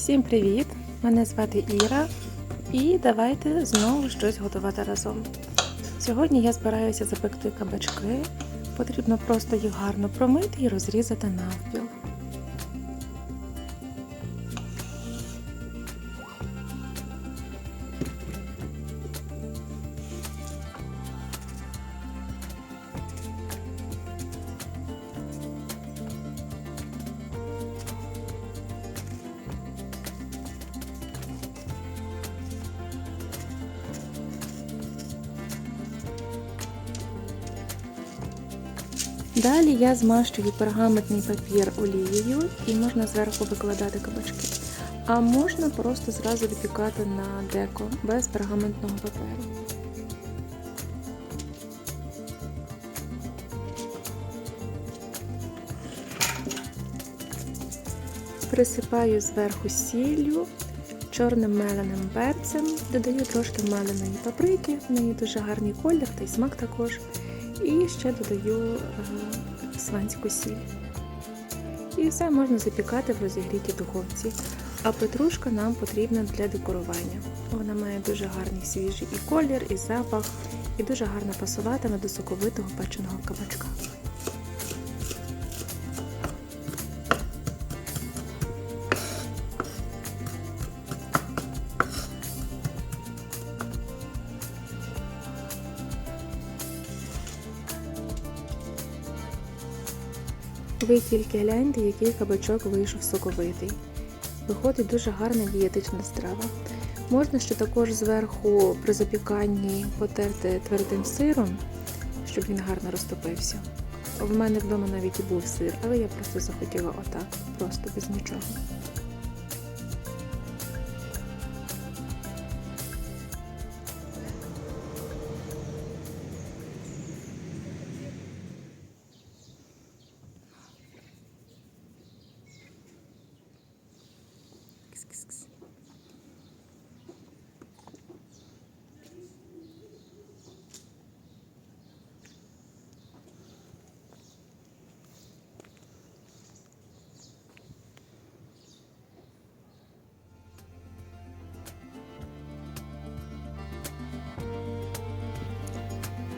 Всім привіт! Мене звати Іра, і давайте знову щось готувати разом. Сьогодні я збираюся запекти кабачки. Потрібно просто їх гарно промити і розрізати навпіл. Далі я змащую пергаментний папір олією і можна зверху викладати кабачки. А можна просто зразу випікати на деко без пергаментного паперу. Присипаю зверху сіллю, чорним меленим перцем, додаю трошки меленої паприки, в неї дуже гарний колір та й смак також. І ще додаю е, сванську сіль. І все можна запікати в розігрітій духовці. А петрушка нам потрібна для декорування. Вона має дуже гарний свіжий і колір, і запах, і дуже гарно пасуватиме до соковитого печеного кабачка. Ви тільки гляньте, який кабачок вийшов соковитий. Виходить дуже гарна дієтична страва. Можна ще також зверху при запіканні потерти твердим сиром, щоб він гарно розтопився. В мене вдома навіть і був сир, але я просто захотіла отак, просто без нічого.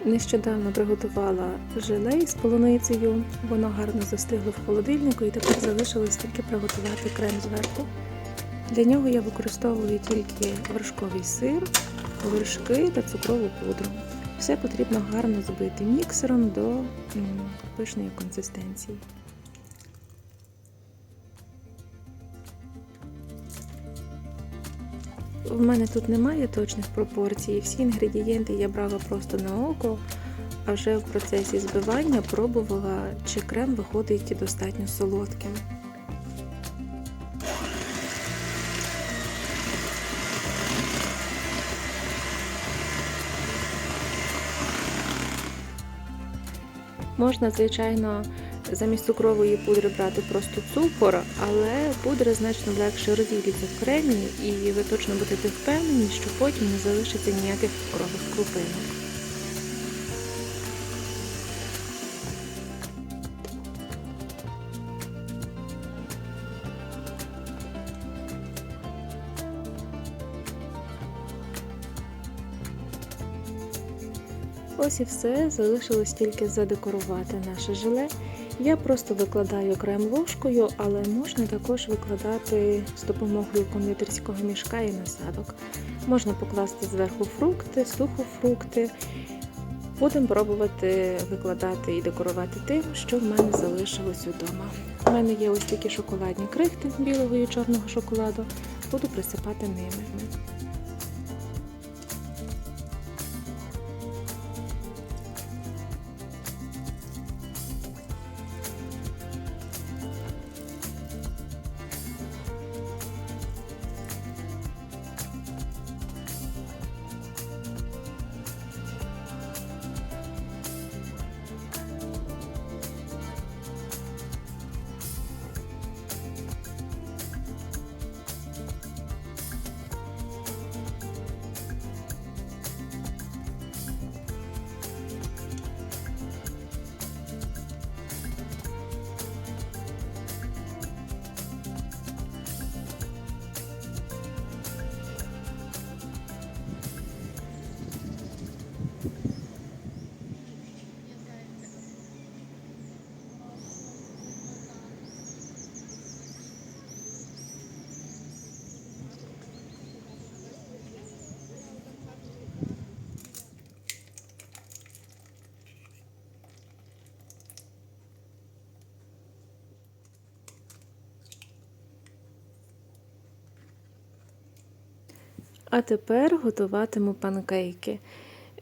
Нещодавно приготувала желе із полуницею, воно гарно застигло в холодильнику і тепер залишилось тільки приготувати крем зверху. Для нього я використовую тільки вершковий сир, вершки та цукрову пудру. Все потрібно гарно збити міксером до пишної консистенції. В мене тут немає точних пропорцій. Всі інгредієнти я брала просто на око, а вже в процесі збивання пробувала, чи крем виходить достатньо солодким. Можна, звичайно, замість цукрової пудри брати просто цукор, але пудра значно легше розійдеться в кремі, і ви точно будете впевнені, що потім не залишиться ніяких цукрових крупинок. Ось і все, залишилось тільки задекорувати наше желе. Я просто викладаю крем ложкою, але можна також викладати з допомогою кондитерського мішка і насадок. Можна покласти зверху фрукти, сухофрукти. Будемо пробувати викладати і декорувати тим, що в мене залишилось вдома. У мене є ось такі шоколадні крихти білого і чорного шоколаду. Буду присипати ними. А тепер готуватиму панкейки.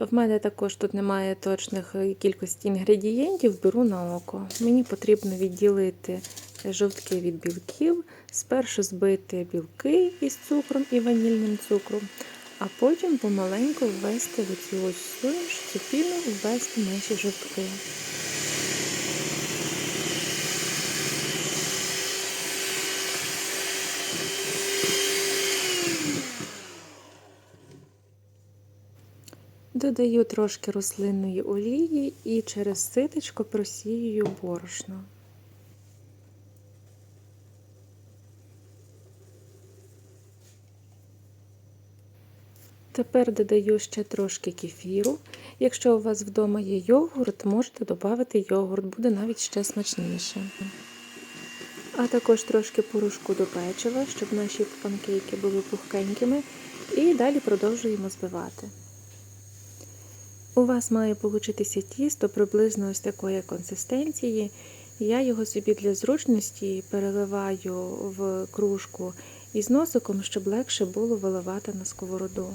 В мене також тут немає точних е, кількості інгредієнтів, беру на око. Мені потрібно відділити жовтки від білків, спершу збити білки із цукром і ванільним цукром, а потім помаленьку ввести в цю ось суміш, цю піну ввести наші жовтки. Додаю трошки рослинної олії і через ситочко просіюю борошно. Тепер додаю ще трошки кефіру. Якщо у вас вдома є йогурт, можете додати йогурт, буде навіть ще смачніше. А також трошки порошку до печива, щоб наші панкейки були пухкенькими. І далі продовжуємо збивати. У вас має получитися тісто приблизно ось такої консистенції. Я його собі для зручності переливаю в кружку із носиком, щоб легше було виливати на сковороду.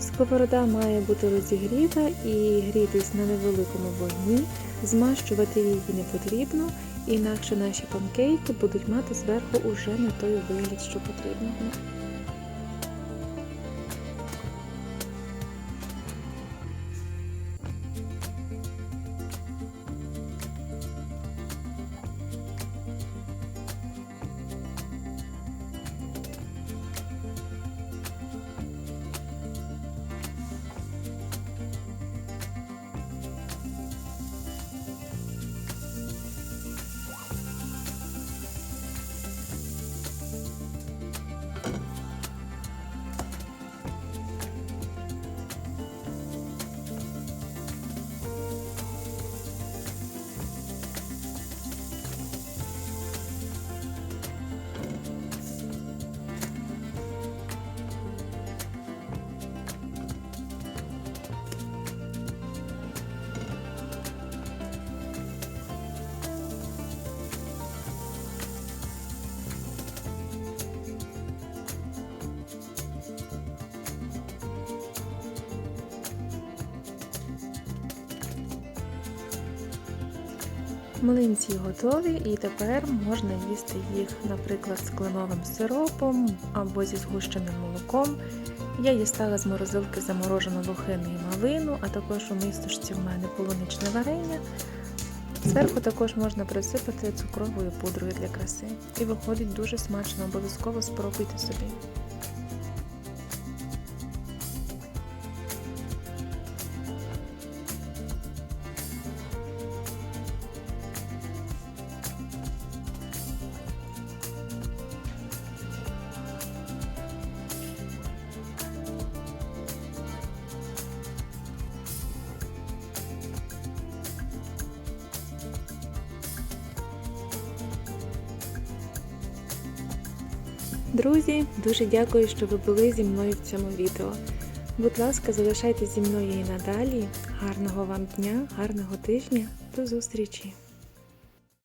Сковорода має бути розігріта і грітись на невеликому вогні, змащувати її не потрібно, інакше наші панкейки будуть мати зверху уже не той вигляд, що потрібно. Млинці готові і тепер можна їсти їх, наприклад, з кленовим сиропом або зі згущеним молоком. Я дістала з морозилки заморожену лохину і малину, а також у місточці в мене полуничне варення. Зверху також можна присипати цукровою пудрою для краси. І виходить дуже смачно, обов'язково спробуйте собі. Друзі, дуже дякую, що ви були зі мною в цьому відео. Будь ласка, залишайтеся зі мною і надалі. Гарного вам дня, гарного тижня, до зустрічі!